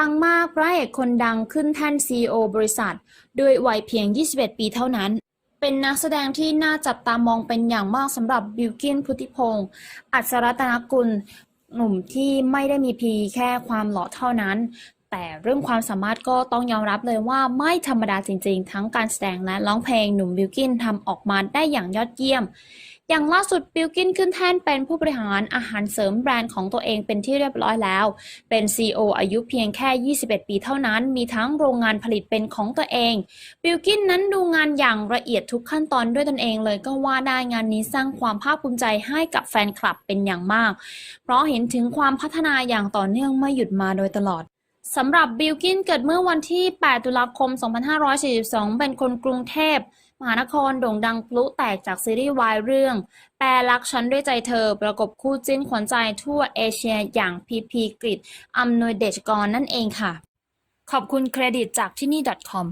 ังมากพระเอกคนดังขึ้นแท่นซีอบริษัท ด้วยวัยเพียง 21 ปีเท่านั้น เป็นนักแสดงที่น่าจับตามองเป็นอย่างมากสำหรับบิวกินพุทธิพงศ์อัศรัตนกุลหนุ่มที่ไม่ได้มีเพียงแค่ความหล่อเท่านั้น แต่เรื่องความสามารถก็ต้องยอมรับเลยว่าไม่ธรรมดาจริงๆ ทั้งการแสดงและร้องเพลงหนุ่มบิลกินทำออกมาได้อย่างยอดเยี่ยม อย่างล่าสุดบิลกินขึ้นแท่นเป็นผู้บริหารอาหารเสริมแบรนด์ของตัวเองเป็นที่เรียบร้อยแล้ว เป็น CEO อายุเพียงแค่ 21 ปีเท่านั้น มีทั้งโรงงานผลิตเป็นของตัวเอง บิลกินนั้นดูงานอย่างละเอียดทุกขั้นตอนด้วยตนเองเลยก็ว่าได้งานนี้สร้างความภาคภูมิใจให้กับแฟนคลับเป็นอย่างมาก เพราะเห็นถึงความพัฒนาอย่างต่อเนื่องไม่หยุดมาโดยตลอด สำหรับบิลกินเกิดเมื่อวันที่ 8 ตุลาคม 2542 เป็นคนกรุงเทพ มหานครโด่งดังพลุแตกจากซีรีส์วายเรื่อง แปรรักฉันด้วยใจเธอ ประกบคู่จิ้นขวัญใจทั่วเอเชียอย่างพีพีกริดอำนวยเดชกรนั่นเองค่ะ ขอบคุณเครดิตจากที่นี่ .com